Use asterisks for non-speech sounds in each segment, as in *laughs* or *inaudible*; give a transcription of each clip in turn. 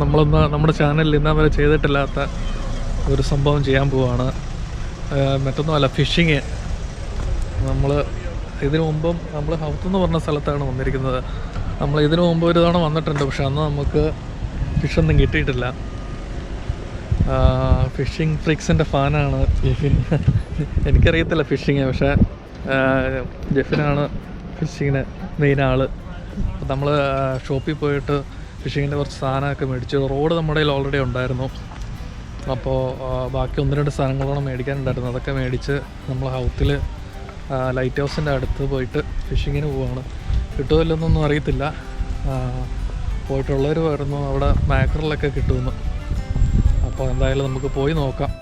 നമ്മളൊന്ന് നമ്മുടെ ചാനലിൽ ഇന്നാ വരെ ചെയ്തിട്ടില്ലാത്ത ഒരു സംഭവം ചെയ്യാൻ പോവാണ്. മറ്റൊന്നുമല്ല ഫിഷിങ് നമ്മൾ ഇതിനു മുമ്പും നമ്മൾ ഹൗത്ത് എന്ന് പറഞ്ഞ സ്ഥലത്താണ് വന്നിരിക്കുന്നത്. നമ്മൾ ഇതിനു മുമ്പ് ഒരു തവണ വന്നിട്ടുണ്ട് പക്ഷെ അന്ന് നമുക്ക് ഫിഷൊന്നും കിട്ടിയിട്ടില്ല. ഫിഷിംഗ് ഫ്രിക്സിന്റെ ഫാനാണ് ജെഫിൻ എനിക്കറിയത്തില്ല ഫിഷിങ് പക്ഷേ ജെഫിനാണ് ഫിഷിങ്ങിന് മെയിൻ ആൾ നമ്മൾ ഷോപ്പിൽ പോയിട്ട് ഫിഷിങ്ങിന്റെ കുറച്ച് സാധനമൊക്കെ മേടിച്ചു റോഡ് നമ്മുടെ കയ്യിൽ ഓൾറെഡി ഉണ്ടായിരുന്നു. അപ്പോൾ ബാക്കി ഒന്ന് രണ്ട് സാധനങ്ങളാണ് മേടിക്കാനുണ്ടായിരുന്നു. അതൊക്കെ മേടിച്ച് നമ്മൾ ഹൗത്തിൽ ലൈറ്റ് ഹൗസിന്റെ അടുത്ത് പോയിട്ട് ഫിഷിങ്ങിന് പോവാണ്. കിട്ടുമല്ലോന്നൊന്നും അറിയത്തില്ല. പോയിട്ടുള്ളവർ പറഞ്ഞു അവിടെ മാക്രലൊക്കെ കിട്ടുമെന്ന്. അപ്പോൾ എന്തായാലും നമുക്ക് പോയി നോക്കാം.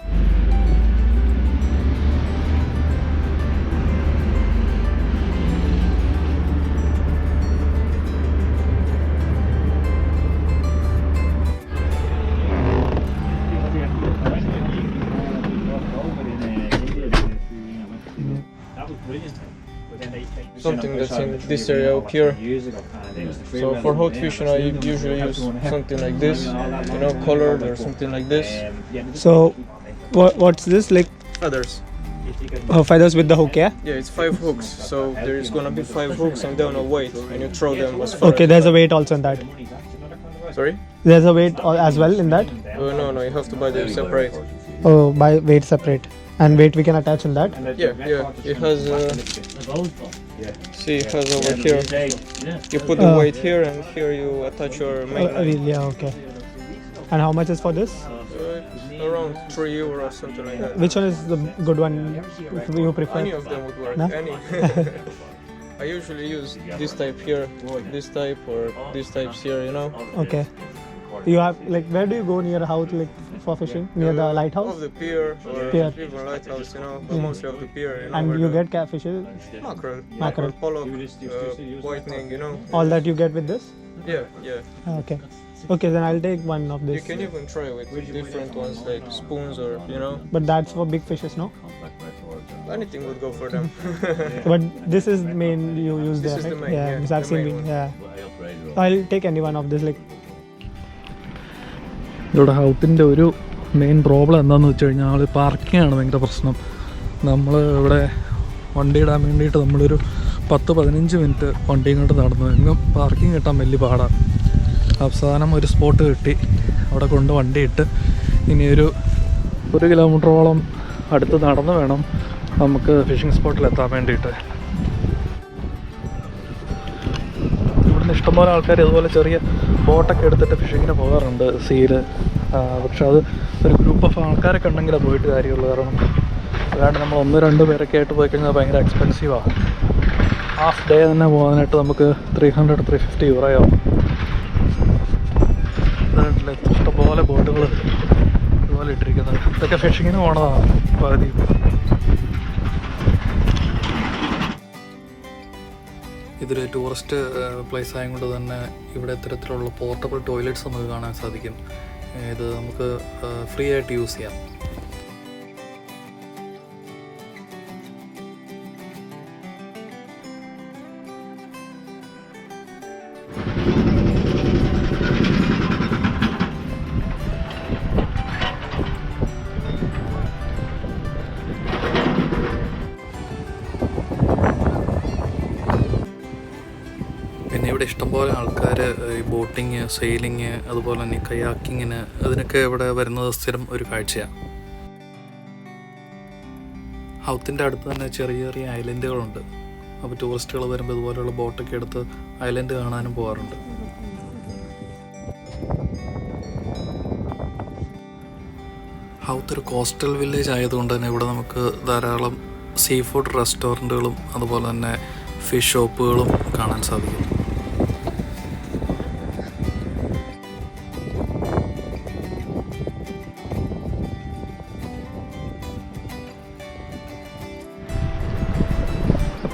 Something that's in this area up here. So for hot fishing, I usually use something like this, you know, colored or something like this. So, what, what's this like? Others. Uh, feathers with the hook, yeah. Yeah, it's five hooks. So there is gonna be five hooks and down a weight, and you throw them as far. Okay, as there's a weight also in that. Sorry? There's a weight as well in that. Oh no, no, you have to buy them separate. Oh, buy weight separate, and weight we can attach in that. Yeah, yeah. It has. Uh, see, it has over here. You put the Uh. weight here, and here you attach your main Uh, line. yeah, okay. And how much is for this? Uh, around three euro or something like that. Which one is the good one you prefer? Any of them would work. No? Any. *laughs* *laughs* I usually use this type here, this type, or these types here. You know. Okay. You have like where do you go near house like for fishing near the Of lighthouse? the pier or Pier. even lighthouse. You know, but mostly of the pier. You know, And where you the get catfishes, mackerel, Mackerel. pollock, uh, whitening. You know. all that you get with this? Yeah, yeah. Okay. Okay, then I'll take one of this. You this. can even try with different ones like spoons or you know But that's for big fishes, no? anything would go for them. *laughs* But this is the main you use This there, is the right? main, yeah, yeah, because I've the seen main it, one. yeah. I'll take any one of this. Like, ഇവിടെ ഹൗത്തിന്റെ ഒരു main problem എന്താണെന്ന് വെച്ച് കഴിഞ്ഞാൽ ആൾ parking ആണ് ഭയങ്കര പ്രശ്നം. നമ്മൾ ഇവിടെ വണ്ടി ഇടാൻ വേണ്ടിയിട്ട് നമ്മളൊരു പത്ത് പതിനഞ്ച് മിനിറ്റ് വണ്ടി ഇങ്ങോട്ട് നടന്നു. എങ്ങും പാർക്കിംഗ് കിട്ടാൻ വലിയ പാടാണ് അവസാനം ഒരു സ്പോട്ട് കിട്ടി. അവിടെ കൊണ്ട് വണ്ടി ഇട്ട് ഇനി ഒരു ഒരു കിലോമീറ്ററോളം അടുത്ത് നടന്ന് വേണം നമുക്ക് ഫിഷിംഗ് സ്പോട്ടിൽ എത്താൻ വേണ്ടിയിട്ട്. ഇവിടുന്ന് ഇഷ്ടംപോലെ ആൾക്കാർ ഇതുപോലെ ചെറിയ ബോട്ടൊക്കെ എടുത്തിട്ട് ഫിഷിങ്ങിന് പോകാറുണ്ട് സീൽ പക്ഷെ അത് ഒരു ഗ്രൂപ്പ് ഓഫ് ആൾക്കാരൊക്കെ ഉണ്ടെങ്കിലേ പോയിട്ട് കാര്യമുള്ളൂ. കാരണം അല്ലാണ്ട് നമ്മൾ ഒന്ന് രണ്ട് പേരൊക്കെ ആയിട്ട് പോയി കഴിഞ്ഞാൽ ഭയങ്കര എക്സ്പെൻസീവാണ് ഹാഫ് ഡേ തന്നെ പോകാനായിട്ട് നമുക്ക് ത്രീ ഹൺഡ്രഡ് ത്രീ ഫിഫ്റ്റി ഇതായിട്ടില്ലേ ഇഷ്ടംപോലെ ബോട്ടുകൾ ഇതുപോലെ ഇട്ടിരിക്കുന്നത് ഇതൊക്കെ ഫിഷിങ്ങിന് പോണതാണ് പകുതി. ഇതൊരു ടൂറിസ്റ്റ് പ്ലേസ് ആയതുകൊണ്ട് തന്നെ ഇവിടെ ഇത്തരത്തിലുള്ള പോർട്ടബിൾ ടോയ്ലറ്റ്സ് നമുക്ക് കാണാൻ സാധിക്കും. ഇത് നമുക്ക് ഫ്രീ ആയിട്ട് യൂസ് ചെയ്യാം. ഇഷ്ടംപോലെ ആൾക്കാർ ഈ ബോട്ടിങ് സെയിലിങ് അതുപോലെ തന്നെ കയാക്കിങ്ങിന് അതിനൊക്കെ ഇവിടെ വരുന്നത് സ്ഥിരം ഒരു കാഴ്ചയാണ് ഹൗത്തിന്റെ അടുത്ത് തന്നെ ചെറിയ ചെറിയ ഐലൻഡുകളുണ്ട്. അപ്പോൾ ടൂറിസ്റ്റുകൾ വരുമ്പോൾ ഇതുപോലെയുള്ള ബോട്ടൊക്കെ എടുത്ത് ഐലൻഡ് കാണാനും പോകാറുണ്ട്. ഹൗത്ത് ഒരു കോസ്റ്റൽ വില്ലേജ് ആയതുകൊണ്ട് തന്നെ ഇവിടെ നമുക്ക് ധാരാളം സീ ഫുഡ് റെസ്റ്റോറന്റുകളും അതുപോലെ തന്നെ ഫിഷ് ഷോപ്പുകളും കാണാൻ സാധിക്കും.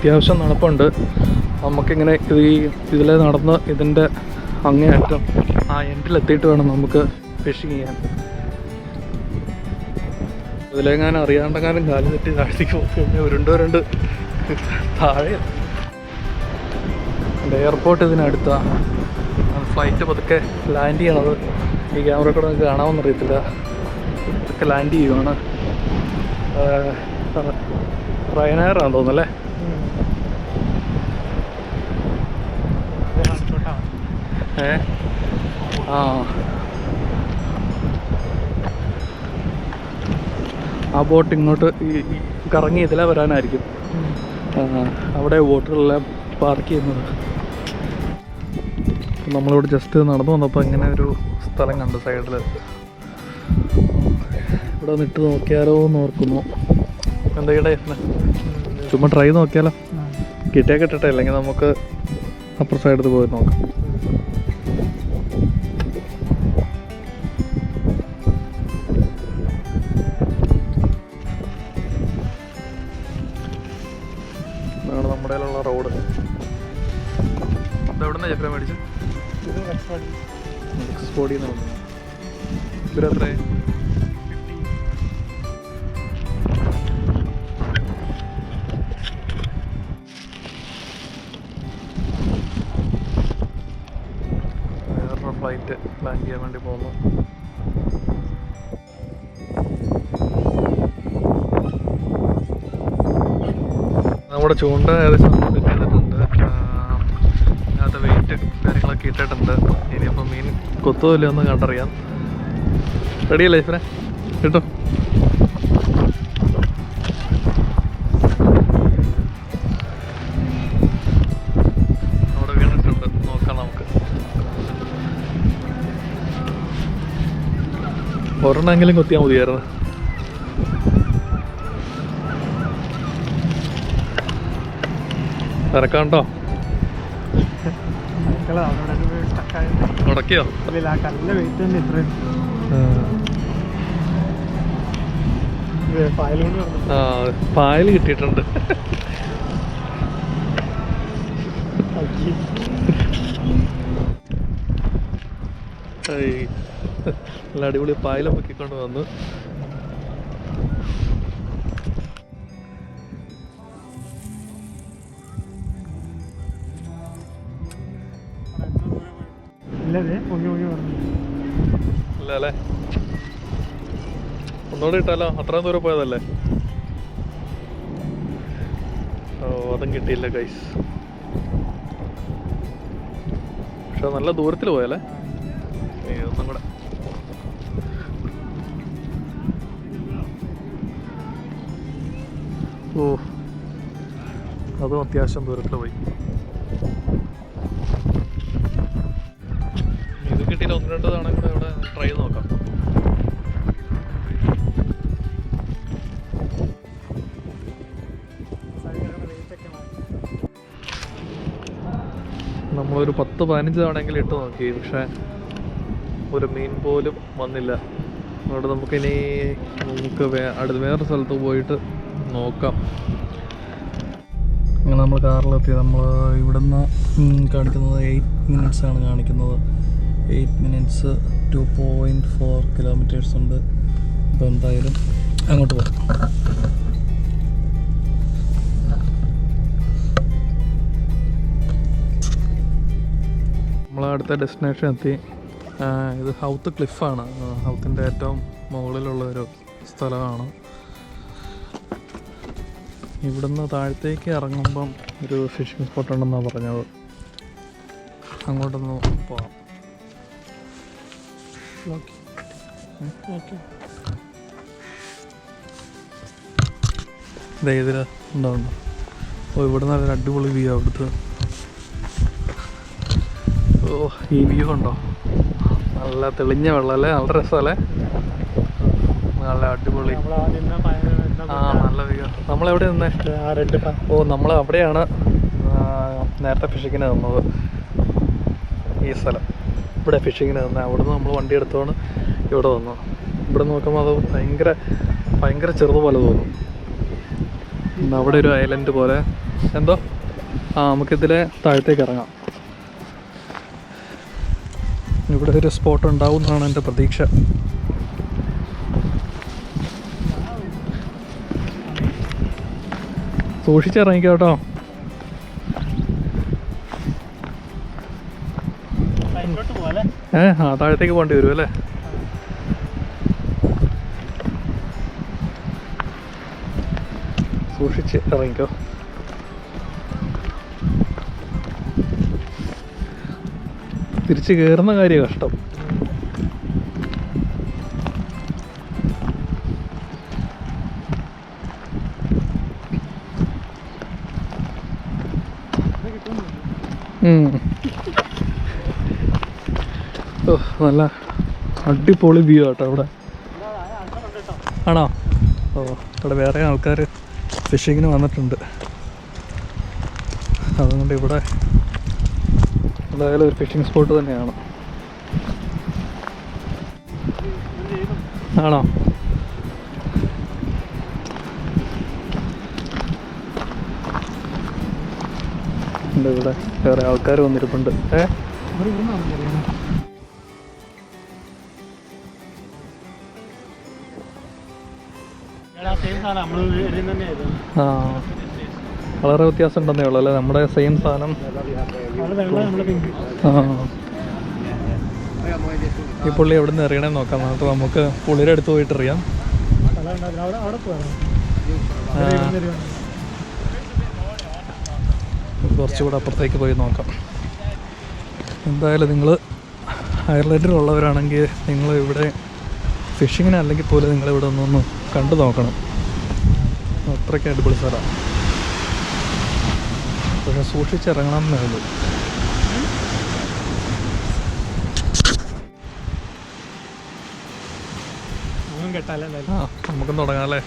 അത്യാവശ്യം നടപ്പുണ്ട്. നമുക്കിങ്ങനെ ഇത് ഈ ഇതിലെ നടന്ന് ഇതിന്റെ അങ്ങേയറ്റം ആ എൻഡിലെത്തിയിട്ട് വേണം നമുക്ക് ഫിഷിങ് ചെയ്യാൻ. ഇതിലെങ്ങാനും അറിയാണ്ടെങ്ങാനും കാൽ തെറ്റി താഴത്തേക്ക് പോകുമ്പോൾ ഉരുണ്ടോ ഉരുണ്ട് താഴെ. എയർപോർട്ട് ഇതിനടുത്താണ് ഫ്ലൈറ്റ് പതുക്കെ ലാൻഡ് ചെയ്യണത്. ഈ ക്യാമറ കൂടെ നമുക്ക് കാണാമെന്നറിയത്തില്ല ഇതൊക്കെ ലാൻഡ് ചെയ്യുവാണ്. റയനാറാന്ന് തോന്നുന്നല്ലേ ഏ? ആ. ആ ബോട്ട് ഇങ്ങോട്ട് ഈ കറങ്ങി ഇതിലെ വരാനായിരിക്കും. അവിടെ ബോട്ടുകളെല്ലാം പാർക്ക് ചെയ്യുന്നത്. നമ്മളിവിടെ ജസ്റ്റ് നടന്നു വന്നപ്പോൾ ഇങ്ങനെ ഒരു സ്ഥലം കണ്ട് സൈഡിൽ ഇവിടെ നിട്ട് നോക്കിയാലോ എന്ന് ഓർക്കുന്നു. എന്താ ഇവിടെ ചുമ്മാ ട്രൈ നോക്കിയാലോ? കിട്ടിയാൽ കിട്ടട്ടെ അല്ലെങ്കിൽ നമുക്ക് അപ്പുറ സൈഡിൽ പോയി നോക്കാം. ഫ്ലൈറ്റ് ലാൻഡ് ചെയ്യാൻ വേണ്ടി പോകുന്നു. നമ്മുടെ ചൂണ്ട ഏകദേശം ഫിറ്റ് ചെയ്തിട്ടുണ്ട് അതിനകത്ത് വെയിറ്റ് കാര്യങ്ങളൊക്കെ ഇട്ടിട്ടുണ്ട്. ഇനിയിപ്പോൾ മീൻ കൊത്തുമില്ല എന്ന് കണ്ടറിയാം. റെഡിയല്ലേ ഇഫ്രെ കിട്ടും. ഒരെണ്ണമെങ്കിലും കൊത്തിയാൽ മതിയായിരുന്നു. തിരക്കാണ്ടോ മുടക്കിയോ ആ പായൽ കിട്ടിയിട്ടുണ്ട്. ഏയ്. നല്ല അടിപൊളി പായലം പൊക്കിക്കൊണ്ട് വന്നു. ഇല്ലതെ പൊങ്ങി പൊങ്ങി പറഞ്ഞു. ഇല്ല അല്ലേ ഒന്നുകൂടെ ഇട്ടാലോ? അത്രയും ദൂരം പോയതല്ലേ? ഓ അതും കിട്ടിയില്ല കൈസ് പക്ഷെ നല്ല ദൂരത്തിൽ പോയല്ലേ? ഒന്നും കൂടെ. ഓ അതും അത്യാവശ്യം ദൂരത്തിൽ പോയി. ഇത് കിട്ടിയില്ല ഒന്ന് രണ്ട് തവണ കൂടെ ഇവിടെ ട്രൈ ചെയ്ത് നോക്കാം. നമ്മളൊരു പത്ത് പതിനഞ്ച് തവണയെങ്കിലും ഇട്ട് നോക്കി പക്ഷേ ഒരു മീൻ പോലും വന്നില്ല. അതുകൊണ്ട് നമുക്കിനി നമുക്ക് വേ അടുത്ത വേറെ സ്ഥലത്ത് പോയിട്ട് നോക്കാം. അങ്ങനെ നമ്മൾ കാറിലെത്തി നമ്മൾ ഇവിടുന്ന് കാണിക്കുന്നത് എയ്റ്റ് മിനിറ്റ്സ് ആണ് കാണിക്കുന്നത്. Eight minutes two point four kilometres ഉണ്ട്. അപ്പോൾ എന്തായാലും അങ്ങോട്ട് പോകാം നമ്മൾ അടുത്ത ഡെസ്റ്റിനേഷൻ എത്തി. ഇത് ഹൗത്ത് ക്ലിഫാണ്. ഹൗത്തിന്റെ ഏറ്റവും മുകളിലുള്ള ഒരു സ്ഥലമാണ്. ഇവിടുന്ന് താഴത്തേക്ക് ഇറങ്ങുമ്പം ഒരു ഫിഷിംഗ് സ്പോട്ട് ഉണ്ടെന്നാണ് പറഞ്ഞത്. അങ്ങോട്ടൊന്ന് പോവാം. ഓക്കെ ഇതിൽ ഉണ്ടാവുന്നു ഓ ഇവിടെ നല്ലൊരു അടിപൊളി വ്യൂ അവിടുത്തെ. ഓ ഈ വ്യൂ ഉണ്ടോ നല്ല തെളിഞ്ഞ വെള്ളം അല്ലേ നല്ല രസമല്ലേ? നല്ല അടിപൊളി. നമ്മൾ ആ നമ്മളെവിടെ നിന്നേ? ഓ നമ്മൾ അവിടെയാണ് നേരത്തെ ഫിഷിങ്ങിന് നിന്നത്. ഈ സ്ഥലം. ഇവിടെ ഫിഷിങ്ങിന് നിന്ന്. അവിടെ നിന്ന് നമ്മൾ വണ്ടി എടുത്തോണ്ട് ഇവിടെ വന്നു. ഇവിടെ നോക്കുമ്പോൾ അത് ഭയങ്കര ഭയങ്കര ചെറുത് ചെറുതുപോലെ തോന്നും. അവിടെ ഒരു ഐലൻഡ് പോലെ. എന്തോ? ആ നമുക്കിതിലെ താഴത്തേക്ക് ഇറങ്ങാം. ഇവിടെ ഒരു സ്പോട്ട് ഉണ്ടാവും എന്നാണ് എന്റെ പ്രതീക്ഷ. സൂക്ഷിച്ചിറങ്ങിക്കോ കേട്ടോ സൈഡിലോട്ട് പോവാല്ലേ ഏ ആ താഴത്തേക്ക് പോകേണ്ടി വരും അല്ലേ? സൂക്ഷിച്ച് ഇറങ്ങിക്കോ. തിരിച്ച് കയറുന്ന കാര്യം കഷ്ടം. നല്ല അടിപൊളി വ്യൂ ആട്ടോ അവിടെ ആണോ? ഓ ഇവിടെ വേറെ ആൾക്കാർ ഫിഷിങ്ങിന് വന്നിട്ടുണ്ട്. അതുകൊണ്ട് ഇവിടെ എന്തായാലും ഒരു ഫിഷിംഗ് സ്പോട്ട് തന്നെയാണ്. ആണോ? ഉണ്ട് ഇവിടെ. വേറെ ആൾക്കാർ വന്നിരിപ്പുണ്ട്. ഏ? ആ. വളരെ വ്യത്യാസം ഉണ്ടെന്നേ ഉള്ളൂ അല്ലേ? നമ്മുടെ സെയിം സാധനം. ആ. ഈ പുള്ളി എവിടെ നിന്ന് എറിയണേ നോക്കാം. എന്നിട്ട് നമുക്ക് പുള്ളിയുടെ അടുത്ത് പോയിട്ട് അറിയാം കുറച്ചുകൂടെ അപ്പുറത്തേക്ക് പോയി നോക്കാം. എന്തായാലും നിങ്ങൾ അയർലൻഡിലുള്ളവരാണെങ്കിൽ നിങ്ങൾ ഇവിടെ ഫിഷിങ്ങിന് അല്ലെങ്കിൽ പോലും നിങ്ങൾ ഇവിടെ ഒന്നൊന്ന് കണ്ടു നോക്കണം. അത്രയ്ക്ക് അടിപൊളി സ്ഥലമാണ് പക്ഷെ സൂക്ഷിച്ചിറങ്ങണം എന്നേ ഉള്ളൂ ആ നമുക്കും തുടങ്ങാം അല്ലേ?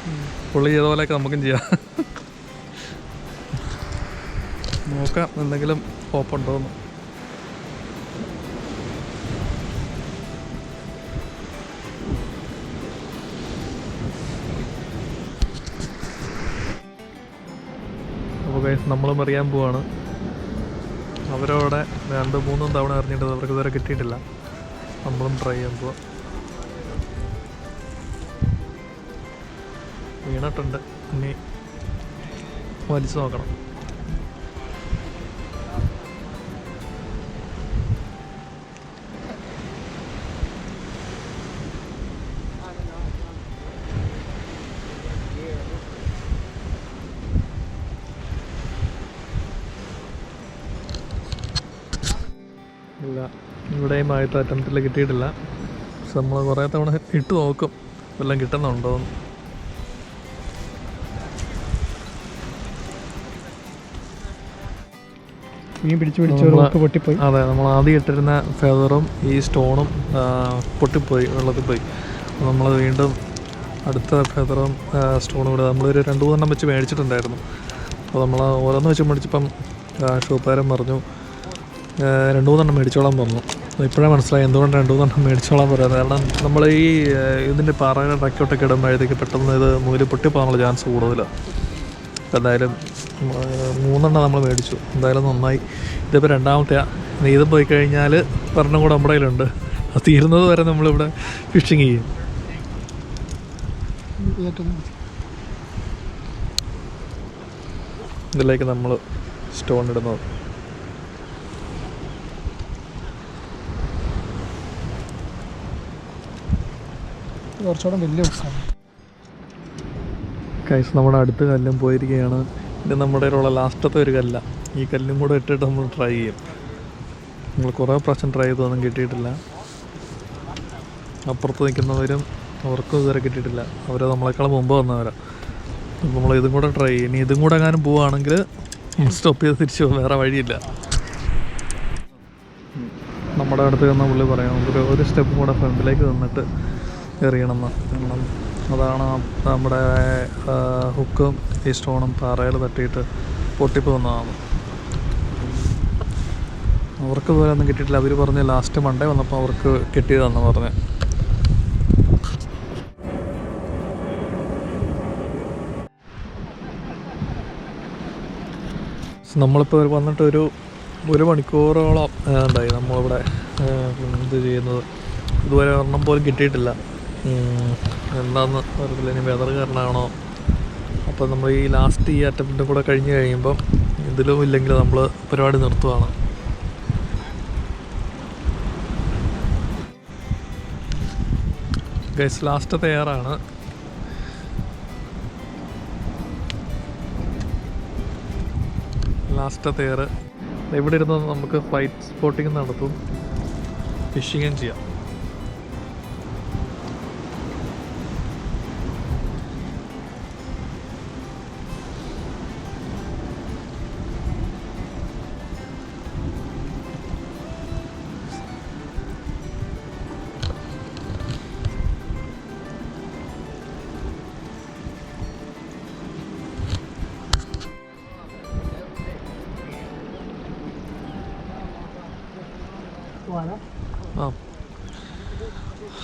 പുള്ളി ചെയ്ത പോലെയൊക്കെ നമുക്കും ചെയ്യാം. നോക്കാം എന്തെങ്കിലും ഓപ്പൺ അപ്പോൾ നമ്മളും അറിയാൻ പോവാണ്. അവരവിടെ രണ്ട് മൂന്നും തവണ എറിഞ്ഞിട്ട് അവർക്ക് ഇതുവരെ കിട്ടിയിട്ടില്ല. നമ്മളും ട്രൈ ചെയ്യാൻ പോവാം. വീണിട്ടുണ്ട്. ഇനി വലിച്ചു നോക്കണം. ആദ്യത്തെ അറ്റംപ്റ്റിൽ കിട്ടിയിട്ടില്ല. പക്ഷെ നമ്മൾ കുറേ തവണ ഇട്ട് നോക്കും. വല്ലതും കിട്ടുന്നുണ്ടോ എന്ന്. മീൻ പിടിച്ച് പിടിച്ച് പൊട്ടിപ്പോയി. അതെ നമ്മൾ ആദ്യം ഇട്ടിരുന്ന ഫെതറും ഈ സ്റ്റോണും പൊട്ടിപ്പോയി വെള്ളത്തിൽ പോയി. നമ്മൾ വീണ്ടും അടുത്ത ഫെതറും സ്റ്റോണും കൂടെ നമ്മളൊരു രണ്ട് മൂന്നെണ്ണം വെച്ച് മേടിച്ചിട്ടുണ്ടായിരുന്നു. അപ്പോൾ നമ്മൾ ഓരോന്ന് വെച്ച് മേടിച്ചപ്പം ഷോപ്പുകാരൻ പറഞ്ഞു രണ്ട് മൂന്നെണ്ണം മേടിച്ചോളാൻ പറഞ്ഞു. ഇപ്പോഴാണ് മനസ്സിലായി എന്തുകൊണ്ട് രണ്ടു മൂന്നെണ്ണം മേടിച്ചോളാൻ പറയുന്നത്. കാരണം നമ്മൾ ഈ ഇതിന്റെ പാറയുടെ ട്രക്കോട്ടൊക്കെ ഇടുമ്പോഴത്തേക്ക് പെട്ടെന്ന് ഇത് നൂൽ പൊട്ടിപ്പോകാനുള്ള ചാൻസ് കൂടുതലാണ് എന്തായാലും മൂന്നെണ്ണം നമ്മൾ മേടിച്ചു. എന്തായാലും നന്നായി. ഇതിപ്പോൾ രണ്ടാമത്തെ ഇനി ഇത് പോയി കഴിഞ്ഞാൽ പറഞ്ഞ കൂടെ നമ്മുടെ കയ്യിലുണ്ട്. അത് തീരുന്നത് വരെ നമ്മളിവിടെ ഫിഷിങ് ചെയ്യും. ഇതിലേക്ക് നമ്മൾ സ്റ്റോൺ ഇടുന്നത്. കുറച്ചുകൂടെ വലിയ ഉത്സവം. കൈസ് നമ്മുടെ അടുത്ത കല്ലും പോയിരിക്കുകയാണ്. ഇത് നമ്മുടെ ഉള്ള ലാസ്റ്റത്തെ ഒരു കല്ല. ഈ കല്ലും കൂടെ ഇട്ടിട്ട് നമ്മൾ ട്രൈ ചെയ്യും. നമ്മൾ കുറേ പ്രാവശ്യം ട്രൈ ചെയ്തൊന്നും കിട്ടിയിട്ടില്ല. അപ്പുറത്ത് നിൽക്കുന്നവരും അവർക്കും ഇതുവരെ കിട്ടിയിട്ടില്ല. അവർ നമ്മളെക്കാൾ മുമ്പ് വന്നവരാണ് അപ്പോൾ നമ്മൾ ഇതും കൂടെ ട്രൈ ചെയ്യും. ഇനി ഇതും കൂടെ എങ്ങാനും പോവുകയാണെങ്കിൽ സ്റ്റോപ്പ് ചെയ്ത് തിരിച്ചു പോകും വേറെ വഴിയില്ല. നമ്മുടെ അടുത്ത് നിന്ന് പുള്ളി പറയാം നമുക്ക് ഒരു സ്റ്റെപ്പും കൂടെ ഫ്രണ്ടിലേക്ക് നിന്നിട്ട് എറിയണമെന്ന്. കാരണം അതാണ് നമ്മുടെ ഹുക്കും ഈ സ്റ്റോണും പാറയിൽ തട്ടിയിട്ട് പൊട്ടിപ്പോകുന്നതാണ് അവർക്ക് പോലെ ഒന്നും കിട്ടിയിട്ടില്ല. അവർ പറഞ്ഞ് ലാസ്റ്റ് മണ്ടേ വന്നപ്പോൾ അവർക്ക് കിട്ടിയതാണെന്ന് പറഞ്ഞ്. നമ്മളിപ്പോൾ വന്നിട്ട് ഒരു ഒരു മണിക്കൂറോളം ഉണ്ടായി നമ്മളിവിടെ ഇത് ചെയ്യുന്നത്? ഇതുവരെ ഒരെണ്ണം പോലും കിട്ടിയിട്ടില്ല. എന്താന്ന് അറിയത്തില്ല. ഇനി വെതർ കാരണമാണോ അപ്പോൾ നമ്മൾ ഈ ലാസ്റ്റ് ഈ അറ്റംപ്റ്റിന്റെ കൂടെ കഴിഞ്ഞ് കഴിയുമ്പം ഇതിലും ഇല്ലെങ്കിൽ നമ്മൾ പരിപാടി നിർത്തുവാണ്. ഗൈസ് ലാസ്റ്റ് തയ്യാറാണ്. ലാസ്റ്റ് തയ്യാറ്. ഇവിടെ ഇരുന്ന് നമുക്ക് ഫ്ലൈറ്റ് സ്പോട്ടിങ് നടത്തും. ഫിഷിങ്ങും ചെയ്യാം.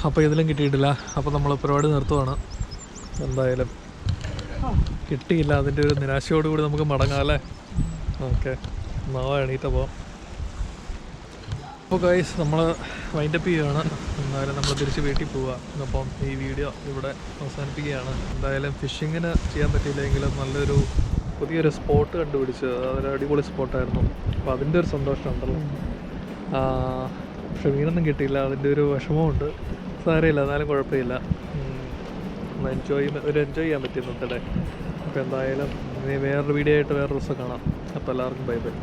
അപ്പോൾ ഇതിലും കിട്ടിയിട്ടില്ല. അപ്പോൾ നമ്മൾ പരിപാടി നിർത്തുവാണ്. എന്തായാലും കിട്ടിയില്ല. അതിന്റെ ഒരു നിരാശയോടുകൂടി നമുക്ക് മടങ്ങാം അല്ലേ? ഓക്കെ. നാളെ എണീറ്റ പോവാം അപ്പോൾ ഗൈസ് നമ്മൾ വൈൻഡപ്പ് ചെയ്യുകയാണ് എന്തായാലും നമ്മൾ തിരിച്ച് വീട്ടിൽ പോവുക അപ്പം ഈ വീഡിയോ ഇവിടെ അവസാനിപ്പിക്കുകയാണ്. എന്തായാലും ഫിഷിങ്ങിന് ചെയ്യാൻ പറ്റിയില്ലെങ്കിലും നല്ലൊരു പുതിയൊരു സ്പോട്ട് കണ്ടുപിടിച്ച് അതൊരു അടിപൊളി സ്പോട്ടായിരുന്നു അപ്പോൾ അതിന്റെ ഒരു സന്തോഷം ഉണ്ടല്ലോ ആ, പക്ഷെ മീനൊന്നും കിട്ടിയില്ല. അതിന്റെ ഒരു വിഷമമുണ്ട് സാരമില്ല എന്നാലും കുഴപ്പമില്ല. എൻജോയ് ഒരു എൻജോയ് ചെയ്യാൻ പറ്റി ഇന്നത്തെ ഡേ അപ്പോൾ എന്തായാലും ഇനി വേറൊരു വീഡിയോ ആയിട്ട് വേറൊരു ദിവസം കാണാം. അപ്പോൾ എല്ലാവർക്കും ബൈ ബൈ.